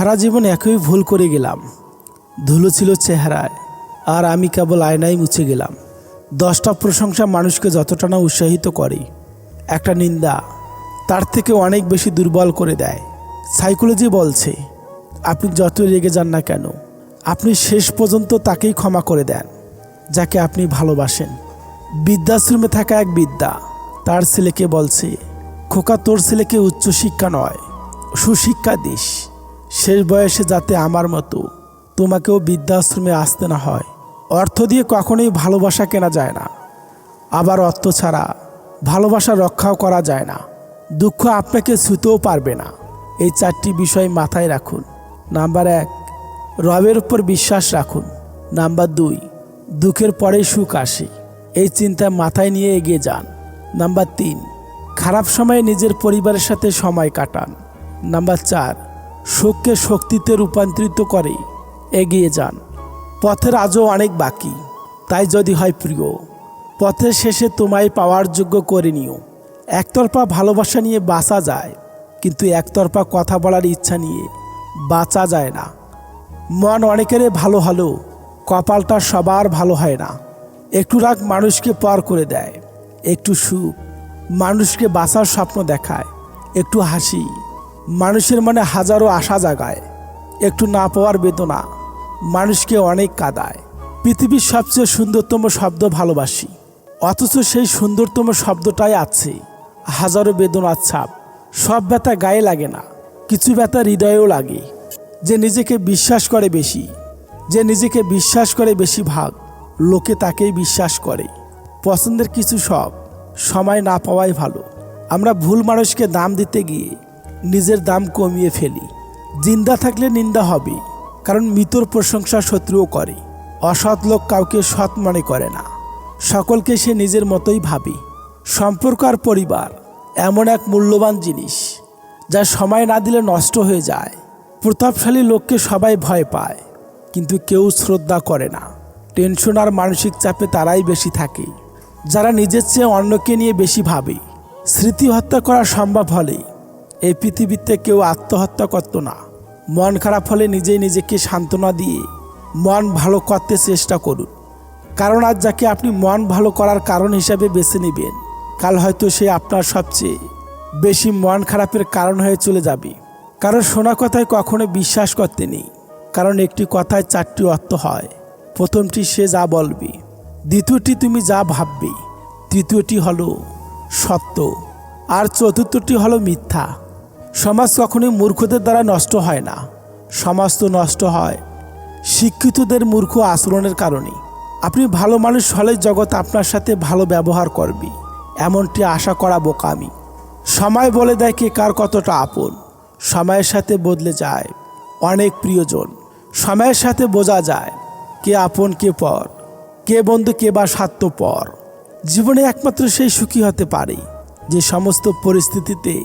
সারা জীবন একই ভুল করে গেলাম। ধুলো ছিল চেহারায়, আর আমি কেবল আয়নায় মুছে গেলাম। দশটা প্রশংসা মানুষকে যতটা না উৎসাহিত করে, একটা নিন্দা তার থেকে অনেক বেশি দুর্বল করে দেয়। সাইকোলজি বলছে, আপনি যতই রেগে যান না কেন, আপনি শেষ পর্যন্ত তাকেই ক্ষমা করে দেন, যাকে আপনি ভালোবাসেন। বৃদ্ধাশ্রমে থাকা এক বিদ্যা তার ছেলেকে বলছে, খোকা তোর ছেলেকে উচ্চশিক্ষা নয়, সুশিক্ষা দিস। শেষ বয়সে যাতে আমার মতো তোমাকেও বৃদ্ধাশ্রমে আসতে না হয়। অর্থ দিয়ে কখনোই ভালোবাসা কেনা যায় না। আবার অর্থ ছাড়া ভালোবাসা রক্ষাও করা যায় না। দুঃখ আপনাকে ছুতেও পারবে না। এই চারটি বিষয় মাথায় রাখুন। নাম্বার এক, রবের উপর বিশ্বাস রাখুন। নাম্বার দুই, দুঃখের পরেই সুখ আসে। এই চিন্তা মাথায় নিয়ে এগিয়ে যান। নাম্বার তিন, খারাপ সময়ে নিজের পরিবারের সাথে সময় কাটান। নাম্বার চার সুখকে শক্তিতে রূপান্তরিত করে, এগিয়ে যান। পথের আজও অনেক বাকি, তাই যদি হয় প্রিয়, পথের শেষে তোমায় পাওয়ার যোগ্য করে নিও। একতরফা ভালোবাসা নিয়ে বাঁচা যায়, কিন্তু একতরফা কথা বলার ইচ্ছা নিয়ে বাঁচা যায় না। মন অনেকেরই ভালো হলেও কপালটা সবার ভালো হয় না। একটু রাগ মানুষকে পর করে দেয়, একটু সুখ মানুষকে বাঁচার স্বপ্ন দেখায়, একটু হাসি মানুষের মনে হাজারো আশা জাগায়। একটু না পাওয়ার বেদনা, মানুষকে অনেক কাদায়। পৃথিবীর সবচেয়ে সুন্দরতম শব্দ ভালোবাসি। অথচ সেই সুন্দরতম শব্দটাই আছে। হাজারো বেদনার ছাপ, সব ব্যথা গায়ে লাগে না, কিছু ব্যথা হৃদয়েও লাগে। যে নিজেকে বিশ্বাস করে বেশি, যে নিজেকে বিশ্বাস করে বেশি ভাগ, লোকে তাকেই বিশ্বাস করে। পছন্দের কিছু সব, সময় না পাওয়াই ভালো। আমরা ভুল মানুষকে দাম দিতে গিয়ে নিজের দাম কমিয়ে ফেলি। জিন্দা থাকলে নিন্দা হবে কারণ মৃতর প্রশংসা শত্রুও করে। অসৎ লোক কাউকে সৎ মনে করে না। সকলকে সে নিজের মতোই ভাবে। সম্পর্ক আর পরিবার এমন এক মূল্যবান জিনিস, যা সময় না দিলে নষ্ট হয়ে যায়। প্রতাপশালী লোককে সবাই ভয় পায়, কিন্তু কেউ শ্রদ্ধা করে না। টেনশন আর মানসিক চাপে তারাই বেশি থাকে। যারা নিজের চেয়ে অন্যকে নিয়ে বেশি ভাবে, স্মৃতি হত্যা করা সম্ভব হলে এই পৃথিবীতে কেউ আত্মহত্যা করত না। মন খারাপ হলে নিজেই নিজেকে সান্ত্বনা দিয়ে মন ভালো করতে চেষ্টা করুন। কারণ আজ যাকে আপনি মন ভালো করার কারণ হিসাবে বেছে নেবেন, কাল হয়তো সে আপনার সবচেয়ে বেশি মন খারাপের কারণ হয়ে চলে যাবে। কারণ শোনা কথায় কখনো বিশ্বাস করতে নেই, কারণ একটি কথায় চারটি অর্থ হয়। প্রথমটি, সে যা বলবে। দ্বিতীয়টি, তুমি যা ভাববে। তৃতীয়টি হলো সত্য। আর চতুর্থটি হলো মিথ্যা। সমাজ কখনোই মূর্খদের দ্বারা নষ্ট হয় না। সমাজ তো নষ্ট হয় শিক্ষিতদের মূর্খ আচরণের কারণে। আপনি ভালো মানুষ হলে জগৎ আপনার সাথে ভালো ব্যবহার করবে, এমনটি আশা করা বোকামি। সময় বলে দেয় কে কার কতটা আপন। সময়ের সাথে বদলে যায় অনেক প্রিয়জন। সময়ের সাথে বোঝা যায় কে আপন, কে পর। কে বন্ধু, কে বা স্বার্থ স্বার্থপর। জীবনে একমাত্র সেই সুখী হতে পারে যে সমস্ত পরিস্থিতিতে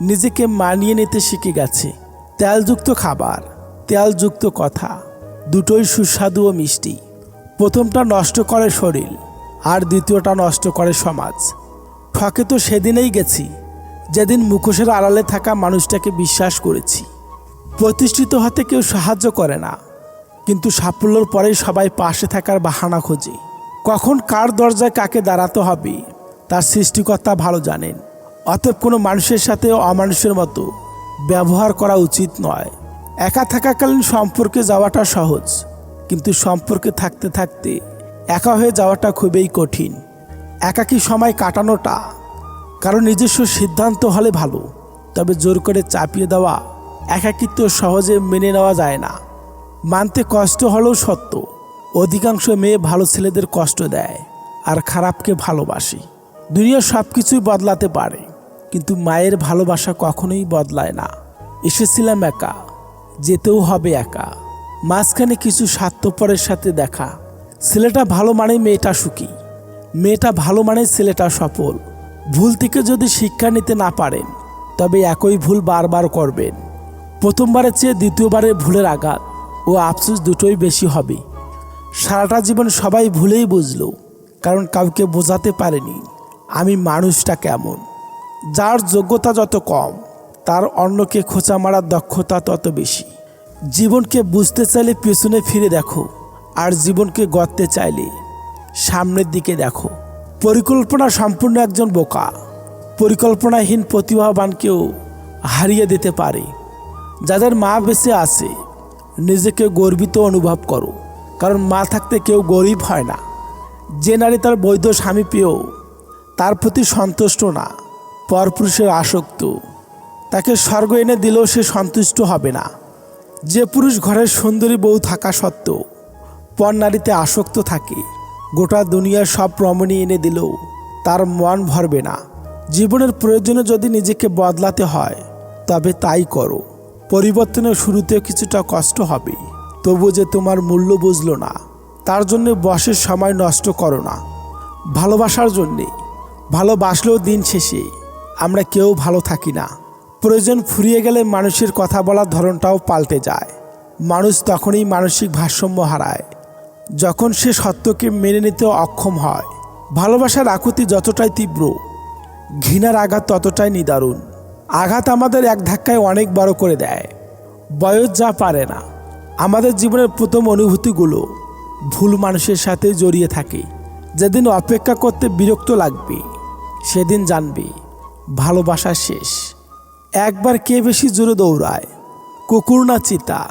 নিজেকে মানিয়ে নিতে শিখে গেছে। তেলযুক্ত খাবার, তেলযুক্ত কথা, দুটোই সুস্বাদু ও মিষ্টি। প্রথমটা নষ্ট করে শরীর, আর দ্বিতীয়টা নষ্ট করে সমাজ। ঠকে তো সেদিনেই গেছি, যেদিন মুখোশের আড়ালে থাকা মানুষটাকে বিশ্বাস করেছি। প্রতিষ্ঠিত হতে কেউ সাহায্য করে না, কিন্তু সাফল্যর পরেই সবাই পাশে থাকার বাহানা খোঁজে। কখন কার দরজায় কাকে দাঁড়াতে হবে, তার সৃষ্টিকর্তা ভালো জানেন। অতএব কোনো মানুষের সাথে অমানুষের মতো ব্যবহার করা উচিত নয়। একা থাকাকালীন সম্পর্কে যাওয়াটা সহজ, কিন্তু সম্পর্কে থাকতে থাকতে একা হয়ে যাওয়াটা খুবই কঠিন। একাকী সময় কাটানোটা কারণ নিজস্ব সিদ্ধান্ত হলে ভালো, তবে জোর করে চাপিয়ে দেওয়া, একাকিত্ব সহজে মেনে নেওয়া যায় না। মানতে কষ্ট হলেও সত্য, অধিকাংশ মেয়ে ভালো ছেলেদের কষ্ট দেয় আর খারাপকে ভালোবাসে। দুনিয়া সব কিছুই বদলাতে পারে। কিন্তু মায়ের ভালোবাসা কখনোই বদলায় না। এসেছিলাম একা, যেতেও হবে একা। মাঝখানে কিছু স্বার্থপরের সাথে দেখা। ছেলেটা ভালো মানে মেয়েটা সুখী। মেয়েটা ভালো মানে ছেলেটা সফল। ভুল থেকে যদি শিক্ষা নিতে না পারেন, তবে একই ভুল বারবার করবেন। প্রথমবারের চেয়ে দ্বিতীয়বারের ভুলের আঘাত ও আফসোস দুটোই বেশি হবে। সারাটা জীবন সবাই ভুলেই বুঝলো, কারণ কাউকে বোঝাতে পারেনি, আমি মানুষটা কেমন। যার যোগ্যতা যত কম, তার অন্যকে খোঁচা মারার দক্ষতা তত বেশি। জীবনকে বুঝতে চাইলে পেছনে ফিরে দেখো, আর জীবনকে গড়তে চাইলে সামনের দিকে দেখো। পরিকল্পনা সম্পূর্ণ একজন বোকা। পরিকল্পনাহীন প্রতিভাবানকেও হারিয়ে দিতে পারে। যাদের মা বেঁচে আছে, নিজেকে গর্বিত অনুভব করো, কারণ মা থাকতে কেউ গরিব হয় না। যে নারী তার বৈধ স্বামী পেয়েও, তার প্রতি সন্তুষ্ট না। পরপুরুষের আসক্ত। তাকে স্বর্গ এনে দিলেও সে সন্তুষ্ট হবে না। যে পুরুষ ঘরের সুন্দরী বউ থাকা সত্ত্বেও পর নারীতে আসক্ত থাকে, গোটা দুনিয়ার সব রমণী এনে দিলেও তার মন ভরবে না। জীবনের প্রয়োজনে যদি নিজেকে বদলাতে হয়, তবে তাই করো। পরিবর্তনের শুরুতেও কিছুটা কষ্ট হবে তবু যে তোমার মূল্য বুঝলো না। তার জন্য বসের সময় নষ্ট করো না। ভালোবাসার জন্যে। ভালোবাসলেও দিন শেষে। আমরা কেউ ভালো থাকি না। প্রয়োজন ফুরিয়ে গেলে মানুষের কথা বলার ধরনটাও পাল্টে যায়। মানুষ তখনই মানসিক ভারসাম্য হারায়, যখন সে সত্যকে মেনে নিতে অক্ষম হয়। ভালোবাসার আকুতি যতটাই তীব্র, ঘৃণার আঘাত ততটাই নিদারুণ। আঘাত আমাদের এক ধাক্কায় অনেক বড় করে দেয়। বয়স যা পারে না, আমাদের জীবনের প্রথম অনুভূতিগুলো ভুল মানুষের সাথে জড়িয়ে থাকে। যেদিন অপেক্ষা করতে বিরক্ত লাগবে, সেদিন জানবে। ভালোবাসা শেষ। একবার কে বেশি জোরে দৌড়ায়? কুকুর না চিতা?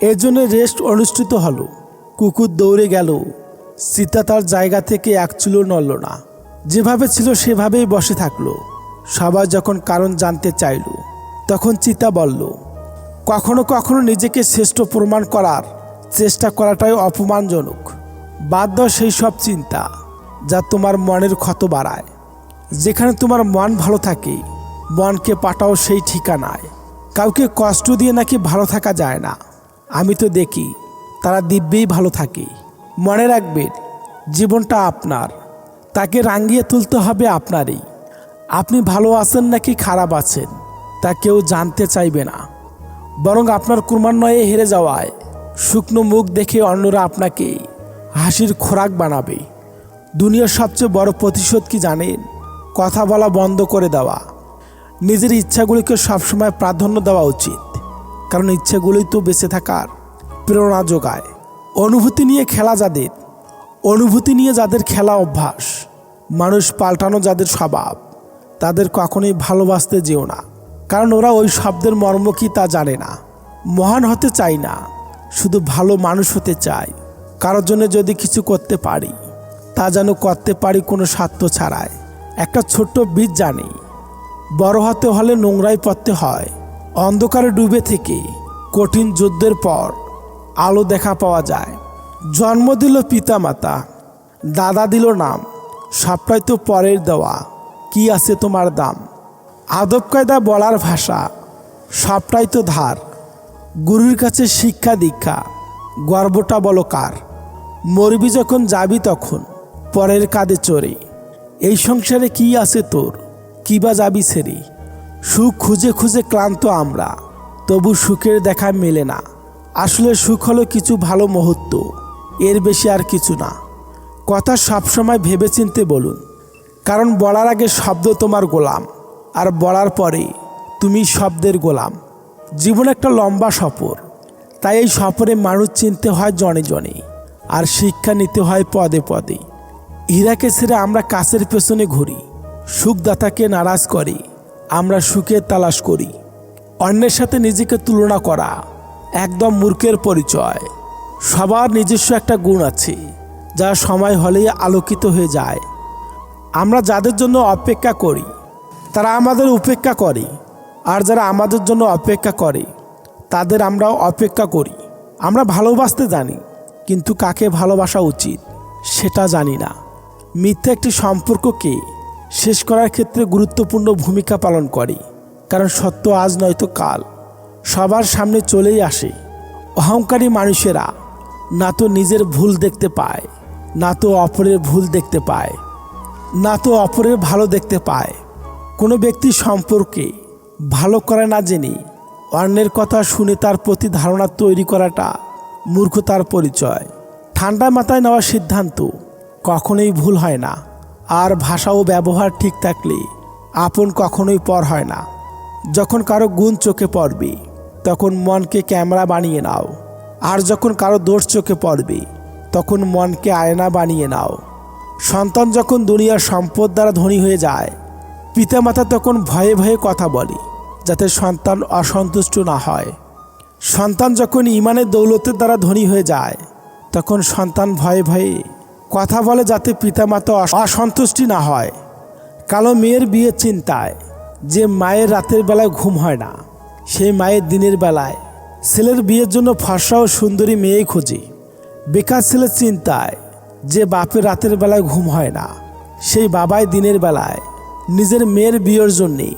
এর জন্য রেস্ট অনুষ্ঠিত হলো। কুকুর দৌড়ে গেল। সীতা তার জায়গা থেকে এক চুলো নড়ল না। যেভাবে ছিল সেভাবেই বসে থাকল। সবাই যখন কারণ জানতে চাইল, তখন চিতা বলল, কখনো কখনো নিজেকে শ্রেষ্ঠ প্রমাণ করার চেষ্টা করাটাই অপমানজনক। বাদ দাও সেই সব চিন্তা যা তোমার মনের ক্ষত বাড়ায়। যেখানে তোমার মন ভালো থাকে, মনকে পাঠাও সেই ঠিকানায়। কাউকে কষ্ট দিয়ে নাকি ভালো থাকা যায় না। আমি তো দেখি, তারা দিব্যেই ভালো থাকে। মনে রাখবেন, জীবনটা আপনার। তাকে রাঙ্গিয়ে তুলতে হবে আপনারই। আপনি ভালো আছেন নাকি খারাপ আছেন, তা কেউ জানতে চাইবে না। বরং আপনার ক্রমান্বয়ে হেরে যাওয়ায়, শুকনো মুখ দেখে অন্যরা আপনাকে হাসির খোরাক বানাবে। দুনিয়ার সবচেয়ে বড় প্রতিশোধ কি জানেন? কথা বলা বন্ধ করে দেওয়া। নিজের ইচ্ছাগুলিকে সবসময় প্রাধান্য দেওয়া উচিত, কারণ ইচ্ছাগুলোই তো বেঁচে থাকার প্রেরণা যোগায়। অনুভূতি নিয়ে খেলা যাদের, অনুভূতি নিয়ে যাদের খেলা অভ্যাস, মানুষ পাল্টানো যাদের স্বভাব, তাদের কখনোই ভালোবাসতে যেও না, কারণ ওরা ওই শব্দের মর্ম কি তা জানে না। মহান হতে চাই না, শুধু ভালো মানুষ হতে চাই, কারোর জন্য যদি কিছু করতে পারি, তা যেন করতে পারি কোনো স্বার্থ ছাড়াই। একটা ছোট্ট বীজ জানি। বড় হতে হলে নোংরায় পড়তে হয়। অন্ধকারে ডুবে থেকে কঠিন যুদ্ধের পর আলো দেখা পাওয়া যায়। জন্ম দিল পিতামাতা, দাদা দিল নাম, সবটাই তো পরের দেওয়া। কি আছে তোমার দাম? আদব কায়দা বলার ভাষা, সবটাই তো ধার। গুরুর কাছে শিক্ষা দীক্ষা, গর্বটা বলো কার? মরবি যখন যাবি তখন, পরের কাঁধে চড়ে। এই সংসারে কি আছে তোর? কি বা যাবি সেরি? সুখ খুঁজে খুঁজে ক্লান্ত আমরা, তবু সুখের দেখা মেলে না। আসলে সুখ হলো কিছু ভালো মুহূর্ত, এর বেশি আর কিছু না। কথা সবসময় ভেবেচিন্তে বলুন, কারণ বলার আগে শব্দ তোমার গোলাম, আর বলার পরে তুমি শব্দের গোলাম। জীবন একটা লম্বা সফর, তাই এই সফরে মানুষ চিনতে হয় জনে জনে, আর শিক্ষা নিতে হয় পদে পদে। হীরাকে ছেড়ে আমরা কাছের পেছনে ঘুরি, সুখদাতাকে নারাজ করি, আমরা সুখের তালাশ করি। অন্যের সাথে নিজেকে তুলনা করা একদম মূর্খের পরিচয়। সবার নিজস্ব একটা গুণ আছে, যা সময় হলেই আলোকিত হয়ে যায়। আমরা যাদের জন্য অপেক্ষা করি, তারা আমাদের উপেক্ষা করে, আর যারা আমাদের জন্য অপেক্ষা করে, তাদের আমরা অপেক্ষা করি। আমরা ভালোবাসতে জানি, কিন্তু কাকে ভালোবাসা উচিত, সেটা জানি না। মিথ্যা একটি সম্পর্ককে শেষ করার ক্ষেত্রে গুরুত্বপূর্ণ ভূমিকা পালন করে, কারণ সত্য আজ নয়তো কাল। সবার সামনে চলেই আসে। অহংকারী মানুষেরা না তো নিজের ভুল দেখতে পায়, না তো অপরের ভুল দেখতে পায়, না তো অপরের ভালো দেখতে পায়। কোনো ব্যক্তি সম্পর্কে ভালো করে না জেনে অন্যের কথা শুনে তার প্রতি ধারণা তৈরি করাটা মূর্খতার পরিচয়। ঠান্ডা মাথায় নেওয়া সিদ্ধান্ত কখনোই ভুল হয় না। আর ভাষা ও ব্যবহার ঠিক থাকলে আপন কখনোই পর হয় না। যখন কারও গুণ চোখে পড়বে, তখন মনকে ক্যামেরা বানিয়ে নাও। আর যখন কারও দোষ চোখে পড়বে, তখন মনকে আয়না বানিয়ে নাও। সন্তান যখন দুনিয়ার সম্পদ দ্বারা ধনী হয়ে যায়, পিতামাতা তখন ভয়ে ভয়ে কথা বলে, যাতে সন্তান অসন্তুষ্ট না হয়। সন্তান যখন ইমানের দৌলতের দ্বারা ধনী হয়ে যায়, তখন সন্তান ভয়ে ভয়ে কথা বলে যাতে পিতামাতা অস- অসন্তুষ্টি না হয়। কালো মেয়ের বিয়ের চিন্তায় যে মায়ের রাতের বেলায় ঘুম হয় না, সেই মায়ের দিনের বেলায় ছেলের বিয়ের জন্য ফর্সা ও সুন্দরী মেয়েই খুঁজি। বেকার ছেলের চিন্তায় যে বাপের রাতের বেলায় ঘুম হয় না, সেই বাবাই দিনের বেলায় নিজের মেয়ের বিয়ের জন্যে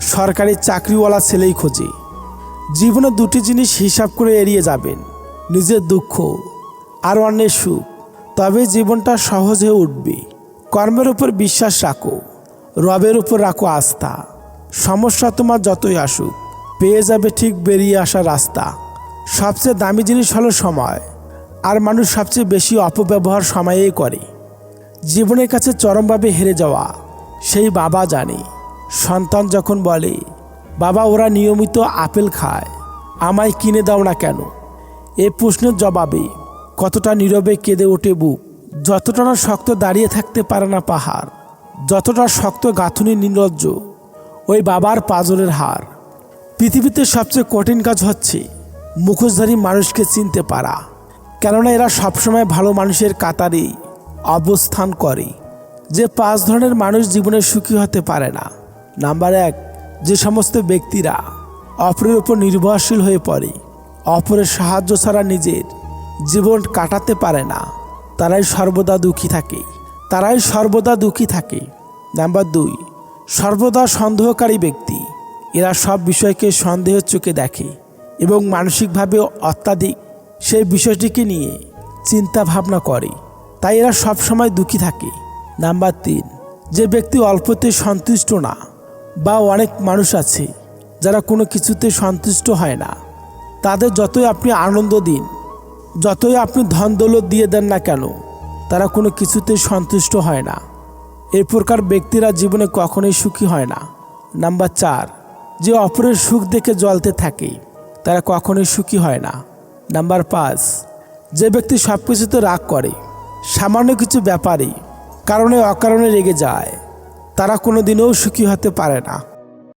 সরকারি চাকরিওয়ালা ছেলেই খুঁজি। জীবনে দুটি জিনিস হিসাব করে এড়িয়ে যাবেন, নিজের দুঃখ আর অন্যের সুখ। তবে জীবনটা সহজ হয়ে উঠবে। কর্মের উপর বিশ্বাস রাখো, রবের উপর রাখো আস্থা। সমস্যা তোমার যতই আসুক, পেয়ে যাবে ঠিক বেরিয়ে আসা রাস্তা। সবচেয়ে দামি জিনিস হলো সময়, আর মানুষ সবচেয়ে বেশি অপব্যবহার সময়েই করে। জীবনের কাছে চরমভাবে হেরে যাওয়া, সেই বাবা জানে। সন্তান যখন বলে, বাবা, ওরা নিয়মিত আপেল খায়, আমায় কিনে দাও না কেন? এ প্রশ্নের জবাবে কতটা নীরবে কেঁদে ওঠে বুক যতটা না শক্ত দাঁড়িয়ে থাকতে পারে না পাহাড়। যতটা শক্ত গাঁথুনি নির্লজ্জ, ওই বাবার পাজরের হার পৃথিবীতে সবচেয়ে কঠিন কাজ হচ্ছে মুখোশধারী মানুষকে চিনতে পারা। কেননা এরা সবসময় ভালো মানুষের কাতারে অবস্থান করে। যে পাঁচ ধরনের মানুষ জীবনে সুখী হতে পারে না। নাম্বার এক, যে সমস্ত ব্যক্তিরা অপরের উপর নির্ভরশীল হয়ে পড়ে। অপরের সাহায্য ছাড়া নিজের জীবন কাটাতে পারে না। তারাই সর্বদা দুঃখী থাকে। তারাই সর্বদা দুঃখী থাকে। নাম্বার দুই, সর্বদা সন্দেহকারী ব্যক্তি। এরা সব বিষয়কে সন্দেহের চোখে দেখে এবং মানসিকভাবে অত্যাধিক। সেই বিষয়টিকে নিয়ে চিন্তা ভাবনা করে। তাই এরা সবসময় দুঃখী থাকে। নাম্বার তিন, যে ব্যক্তি অল্পতে সন্তুষ্ট না বা অনেক মানুষ আছে, যারা কোনো কিছুতে সন্তুষ্ট হয় না, তাদের যতই আপনি আনন্দ দিন যতই আপনি ধন দৌলত দিয়ে দেন না কেন, তারা কোনো কিছুতে সন্তুষ্ট হয় না। এই প্রকার ব্যক্তিরা জীবনে কখনোই সুখী হয় না। নাম্বার চার, যে অপরের সুখ দেখে জ্বলতে থাকে, তারা কখনোই সুখী হয় না। নাম্বার পাঁচ, যে ব্যক্তি সব কিছুতে রাগ করে, সামান্য কিছু ব্যাপারে কারণে অকারণে রেগে যায়, তারা কোনো দিনেও সুখী হতে পারে না।